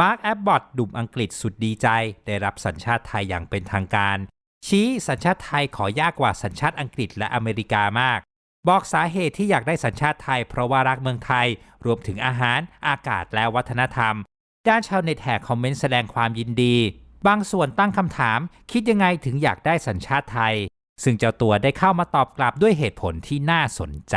มาร์คแอบบอตดุมอังกฤษสุดดีใจ ได้รับสัญชาติไทยอย่างเป็นทางการ ชี้สัญชาติไทยขอยากกว่าสัญชาติอังกฤษและอเมริกามาก บอกสาเหตุที่อยากได้สัญชาติไทยเพราะว่ารักเมืองไทย รวมถึงอาหาร อากาศและวัฒนธรรม ด้านชาวเน็ตแห่คอมเมนต์แสดงความยินดี บางส่วนตั้งคำถาม คิดยังไงถึงอยากได้สัญชาติไทย ซึ่งเจ้าตัวได้เข้ามาตอบกลับด้วยเหตุผลที่น่าสนใจ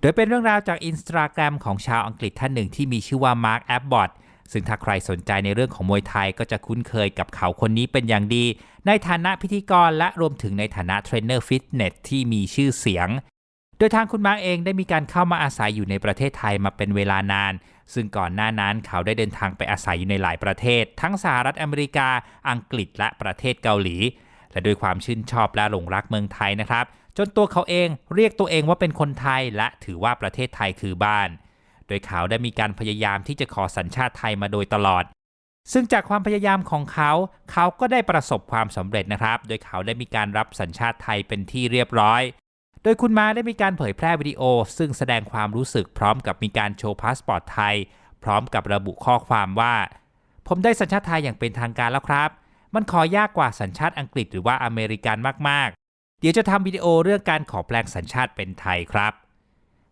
โดยเป็นเรื่องราวจากอินสตาแกรมของชาวอังกฤษท่านหนึ่งที่มีชื่อว่ามาร์คแอบบอทซึ่งถ้าใครสนใจในเรื่องของมวยไทยก็จะคุ้นเคยกับเขาคนนี้เป็นอย่างดี ในฐานะพิธีกรและรวมถึงในฐานะเทรนเนอร์ฟิตเนสที่มีชื่อเสียง โดยทางคุณมาร์กเองได้มีการเข้ามาอาศัยอยู่ในประเทศไทยมาเป็นเวลานาน ซึ่งก่อนหน้านั้นเขาได้เดินทางไปอาศัยอยู่ในหลายประเทศ ทั้งสหรัฐอเมริกา อังกฤษและประเทศเกาหลี และด้วยความชื่นชอบและหลงรักเมืองไทยนะครับ จนตัวเขาเองเรียกตัวเองว่าเป็นคนไทยและถือว่าประเทศไทยคือบ้าน โดยเขาได้มีการพยายามที่จะขอสัญชาติไทยมาโดยตลอด ซึ่งจากความพยายามของเขา เขาก็ได้ประสบความสำเร็จนะครับ โดยเขาได้มีการรับสัญชาติไทยเป็นที่เรียบร้อย โดยคุณมาได้มีการเผยแพร่วิดีโอ ซึ่งแสดงความรู้สึกพร้อมกับมีการโชว์พาสปอร์ตไทย พร้อมกับระบุข้อความว่า ผมได้สัญชาติไทยอย่างเป็นทางการแล้วครับ มันขอยากกว่าสัญชาติอังกฤษหรือว่าอเมริกันมากๆ เดี๋ยวจะทำวิดีโอเรื่องการขอแปลงสัญชาติเป็นไทยครับ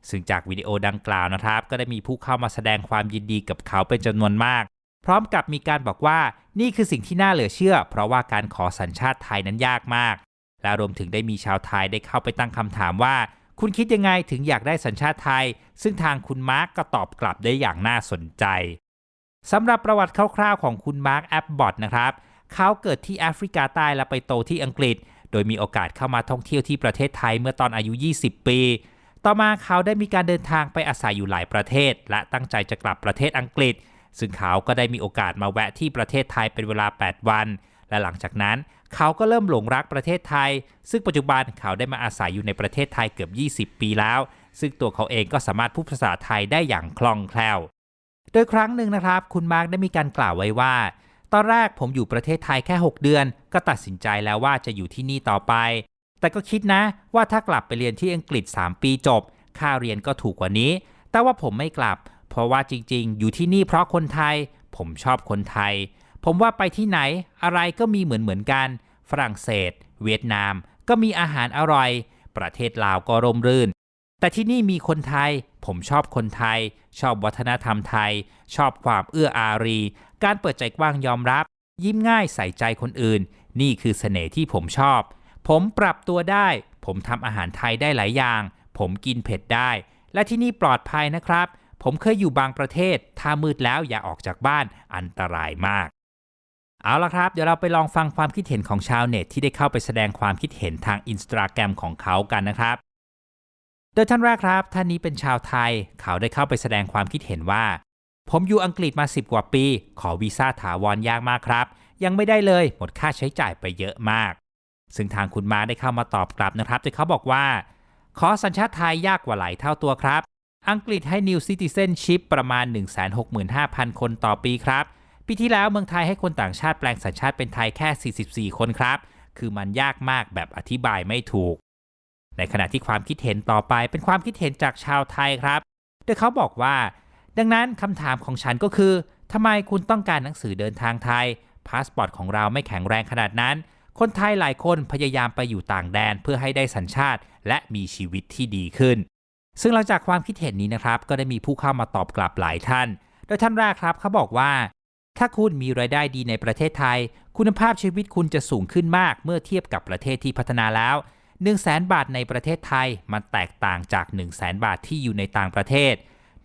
ซึ่งจากวิดีโอดังกล่าวนะครับ ก็ได้มีผู้เข้ามาแสดงความยินดีกับเขาเป็นจำนวนมาก พร้อมกับมีการบอกว่านี่คือสิ่งที่น่าเหลือเชื่อ เพราะว่าการขอสัญชาติไทยนั้นยากมาก และรวมถึงได้มีชาวไทยได้เข้าไปตั้งคำถามว่า คุณคิดยังไงถึงอยากได้สัญชาติไทย ซึ่งทางคุณมาร์กก็ตอบกลับได้อย่างน่าสนใจสำหรับประวัติคร่าวๆของคุณมาร์กแอปบอทนะครับเขาเกิดที่แอฟริกาใต้และไปโตที่อังกฤษ โดยมีโอกาสเข้ามาท่องเที่ยวที่ประเทศไทยเมื่อตอนอายุ 20 ปี ต่อมาเขาได้มีการเดินทางไปอาศัยอยู่หลายประเทศ และตั้งใจจะกลับประเทศอังกฤษ ซึ่งเขาก็ได้มีโอกาสมาแวะที่ประเทศไทยเป็นเวลา 8 วัน และหลังจากนั้นเขาก็เริ่มหลงรักประเทศไทย ซึ่งปัจจุบันเขาได้มาอาศัยอยู่ในประเทศไทยเกือบ 20 ปีแล้ว ซึ่งตัวเขาเองก็สามารถพูดภาษาไทยได้อย่างคล่องแคล่ว โดยครั้งหนึ่งนะครับ คุณมาร์กได้มีการกล่าวไว้ว่า ตอนแรกผมอยู่ประเทศไทยแค่ 6 เดือน ก็ตัดสินใจแล้วว่าจะอยู่ที่นี่ต่อไป แต่ก็คิดนะว่าถ้ากลับไปเรียนที่อังกฤษ 3 ปีจบ ค่าเรียนก็ถูกกว่านี้ แต่ว่าผมไม่กลับ เพราะว่าจริง ๆ อยู่ที่นี่เพราะคนไทย ผมชอบคนไทย ผมว่าไปที่ไหนอะไรก็มีเหมือนเหมือนกัน ฝรั่งเศส เวียดนาม ก็มีอาหารอร่อย ประเทศลาวก็ร่มรื่น แต่ที่นี่มีคนไทย ผมชอบคนไทย ชอบวัฒนธรรมไทย ชอบความเอื้ออารี การเปิดใจกว้างยอมรับ ยิ้มง่ายใส่ใจคนอื่น นี่คือเสน่ห์ที่ผมชอบ ผมปรับตัวได้ ผมทำอาหารไทยได้หลายอย่าง ผมกินเผ็ดได้ และที่นี่ปลอดภัยนะครับ ผมเคยอยู่บางประเทศ ถ้ามืดแล้วอย่าออกจากบ้านอันตรายมากเอาละครับ เดี๋ยวเราไปลองฟังความคิดเห็นของชาวเน็ตที่ได้เข้าไปแสดงความคิดเห็นทางอินสตาแกรมของเขากันนะครับ โดยท่านแรกครับ ท่านนี้เป็นชาวไทย เขาได้เข้าไปแสดงความคิดเห็นว่า ผมอยู่อังกฤษมา 10 กว่าปี ขอวีซ่าถาวรยากมากครับ ยังไม่ได้เลยหมดค่าใช้จ่ายไปเยอะมาก ซึ่งทางคุณมาได้เข้ามาตอบกลับนะครับโดยเขาบอกว่า ขอสัญชาติไทยยากกว่าหลายเท่าตัวครับ อังกฤษให้ New Citizenship ประมาณ 165,000 คนต่อปีครับ ปีที่แล้วเมืองไทยให้คนต่างชาติแปลงสัญชาติเป็นไทยแค่ 44 คนครับ คือมันยากมากแบบอธิบายไม่ถูก ในขณะที่ความคิดเห็นต่อไปเป็นความคิดเห็นจากชาวไทยครับ โดยเขาบอกว่า ดังนั้นคำถามของฉันก็คือทำไมคุณต้องการหนังสือเดินทางไทย พาสปอร์ตของเราไม่แข็งแรงขนาดนั้น คนไทยหลายคนพยายามไปอยู่ต่างแดนเพื่อให้ได้สัญชาติ และมีชีวิตที่ดีขึ้น ซึ่งหลังจากความคิดเห็นนี้นะครับ ก็ได้มีผู้เข้ามาตอบกลับหลายท่าน โดยท่านแรกครับเขาบอกว่า ถ้าคุณมีรายได้ดีในประเทศไทย คุณภาพชีวิตคุณจะสูงขึ้นมากเมื่อเทียบกับประเทศที่พัฒนาแล้ว1 0 0 0 0แบาทในประเทศไทย มันแตกต่างจาก 1 0 0 0 0แบาทที่อยู่ในต่างประเทศ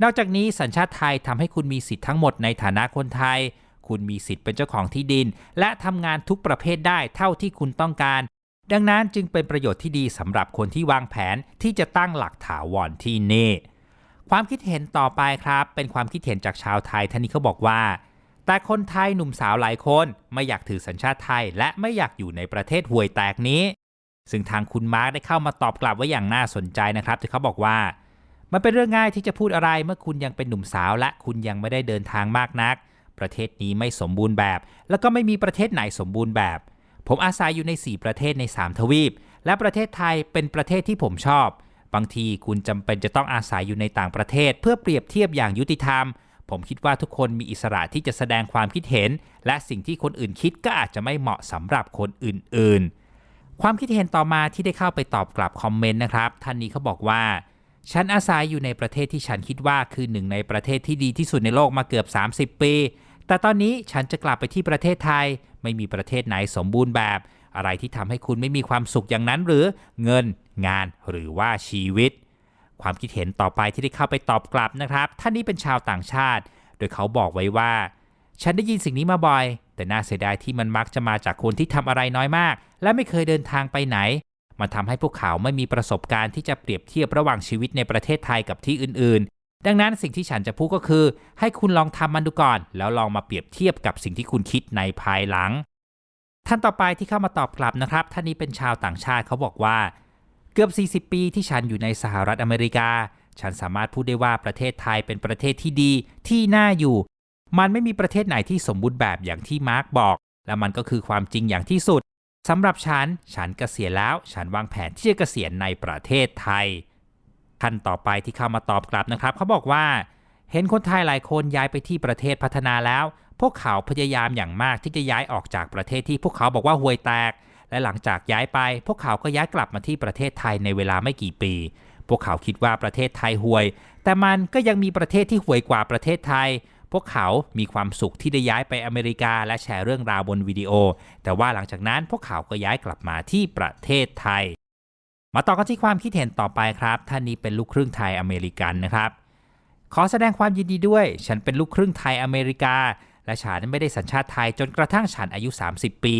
นอกจากนี้สัญชาติไทยทำให้คุณมีสิทธิ์ทั้งหมดในฐานะคนไทย คุณมีสิทธิ์เป็นเจ้าของที่ดิน และทำงานทุกประเภทได้เท่าที่คุณต้องการ ดังนั้นจึงเป็นประโยชน์ที่ดีสำหรับคนที่วางแผนที่จะตั้งหลักถาวรที่นี่ความคิดเห็นต่อไปครับ เป็นความคิดเห็นจากชาวไทยท่านนี้เขาบอกว่า แต่คนไทยหนุ่มสาวหลายคนไม่อยากถือสัญชาติไทย และไม่อยากอยู่ในประเทศห่วยแตกนี้ ซึ่งทางคุณมาร์กได้เข้ามาตอบกลับไว้อย่างน่าสนใจนะครับที่เขาบอกว่า มันเป็นเรื่องง่ายที่จะพูดอะไรเมื่อคุณยังเป็นหนุ่มสาวและคุณยังไม่ได้เดินทางมากนัก ประเทศนี้ไม่สมบูรณ์แบบ แล้วก็ไม่มีประเทศไหนสมบูรณ์แบบ ผมอาศัยอยู่ใน 4 ประเทศใน 3 ทวีป และประเทศไทยเป็นประเทศที่ผมชอบ บางทีคุณจำเป็นจะต้องอาศัยอยู่ในต่างประเทศ เพื่อเปรียบเทียบอย่างยุติธรรม ผมคิดว่าทุกคนมีอิสระที่จะแสดงความคิดเห็น และสิ่งที่คนอื่นคิดก็อาจจะไม่เหมาะสำหรับคนอื่น ๆ ความคิดเห็นต่อมาที่ได้เข้าไปตอบกลับคอมเมนต์นะครับท่านนี้เขาบอกว่า ฉันอาศัยอยู่ในประเทศที่ฉันคิดว่าคือหนึ่งในประเทศที่ดีที่สุดในโลกมาเกือบ 30 ปี แต่ตอนนี้ฉันจะกลับไปที่ประเทศไทย ไม่มีประเทศไหนสมบูรณ์แบบ อะไรที่ทำให้คุณไม่มีความสุขอย่างนั้นหรือเงิน งานหรือว่าชีวิต ความคิดเห็นต่อไปที่ได้เข้าไปตอบกลับนะครับ ท่านนี้เป็นชาวต่างชาติ โดยเขาบอกไว้ว่า ฉันได้ยินสิ่งนี้มาบ่อย แต่น่าเสียดายที่มันมักจะมาจากคนที่ทำอะไรน้อยมาก และไม่เคยเดินทางไปไหน มันทำให้พวกเขาไม่มีประสบการณ์ที่จะเปรียบเทียบระหว่างชีวิตในประเทศไทยกับที่อื่น ๆ ดังนั้นสิ่งที่ฉันจะพูดก็คือ ให้คุณลองทำมันดูก่อน แล้วลองมาเปรียบเทียบกับสิ่งที่คุณคิดในภายหลัง ท่านต่อไปที่เข้ามาตอบกลับนะครับ ท่านนี้เป็นชาวต่างชาติเขาบอกว่า เกือบ 40 ปีที่ฉันอยู่ในสหรัฐอเมริกา ฉันสามารถพูดได้ว่าประเทศไทยเป็นประเทศที่ดีที่น่าอยู่ มันไม่มีประเทศไหนที่สมบูรณ์แบบอย่างที่มาร์กบอก และมันก็คือความจริงอย่างที่สุด สำหรับฉัน ฉันเกษียณแล้ว ฉันวางแผนที่จะเกษียณในประเทศไทยท่านต่อไปที่เข้ามาตอบกลับนะครับ เขาบอกว่า เห็นคนไทยหลายคนย้ายไปที่ประเทศพัฒนาแล้ว พวกเขาพยายามอย่างมากที่จะย้ายออกจากประเทศที่พวกเขาบอกว่าห่วยแตก และหลังจากย้ายไป พวกเขาก็ย้ายกลับมาที่ประเทศไทยในเวลาไม่กี่ปี พวกเขาคิดว่าประเทศไทยห่วย แต่มันก็ยังมีประเทศที่ห่วยกว่าประเทศไทย พวกเขามีความสุขที่ได้ย้ายไปอเมริกาและแชร์เรื่องราวบนวิดีโอ แต่ว่าหลังจากนั้นพวกเขาก็ย้ายกลับมาที่ประเทศไทย มาต่อกันที่ความคิดเห็นต่อไปครับ ท่านนี้เป็นลูกครึ่งไทยอเมริกันนะครับ ขอแสดงความยินดีด้วย ฉันเป็นลูกครึ่งไทยอเมริกา และฉันไม่ได้สัญชาติไทยจนกระทั่งฉันอายุ 30 ปี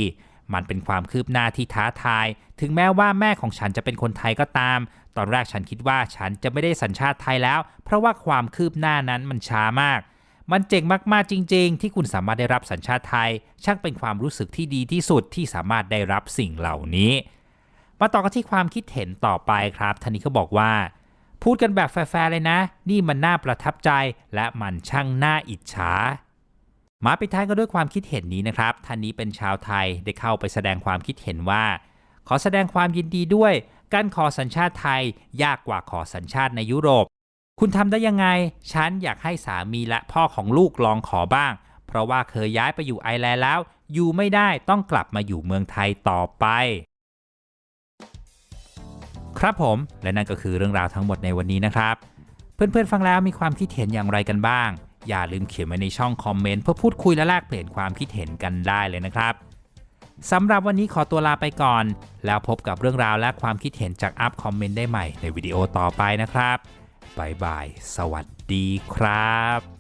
มันเป็นความคืบหน้าที่ท้าทาย ถึงแม้ว่าแม่ของฉันจะเป็นคนไทยก็ตาม ตอนแรกฉันคิดว่าฉันจะไม่ได้สัญชาติไทยแล้ว เพราะว่าความคืบหน้านั้นมันช้ามาก มันเจ๋งมาก ๆ จริง ๆ ที่คุณสามารถได้รับสัญชาติไทย ช่างเป็นความรู้สึกที่ดีที่สุดที่สามารถได้รับสิ่งเหล่านี้ มาต่อกันที่ความคิดเห็นต่อไปครับท่านนี้ก็บอกว่า พูดกันแบบแฟร์ๆเลยนะ นี่มันน่าประทับใจและมันช่างน่าอิจฉามาปิดท้ายกันด้วยความคิดเห็นนี้นะครับท่านนี้เป็นชาวไทยได้เข้าไปแสดงความคิดเห็นว่า ขอแสดงความยินดีด้วย การขอสัญชาติไทยยากกว่าขอสัญชาติในยุโรป คุณทำได้ยังไง ฉันอยากให้สามีและพ่อของลูกลองขอบ้าง เพราะว่าเคยย้ายไปอยู่ไอร์แลนด์แล้ว อยู่ไม่ได้ต้องกลับมาอยู่เมืองไทยต่อไป ครับผม และนั่นก็คือเรื่องราวทั้งหมดในวันนี้นะครับ เพื่อนๆฟังแล้วมีความคิดเห็นอย่างไรกันบ้าง อย่าลืมเขียนไว้ในช่องคอมเมนต์เพื่อพูดคุยและแลกเปลี่ยนความคิดเห็นกันได้เลยนะครับสำหรับวันนี้ขอตัวลาไปก่อน แล้วพบกับเรื่องราวและความคิดเห็นจากอัพคอมเมนต์ได้ใหม่ในวิดีโอต่อไปนะครับ บายบาย สวัสดีครับ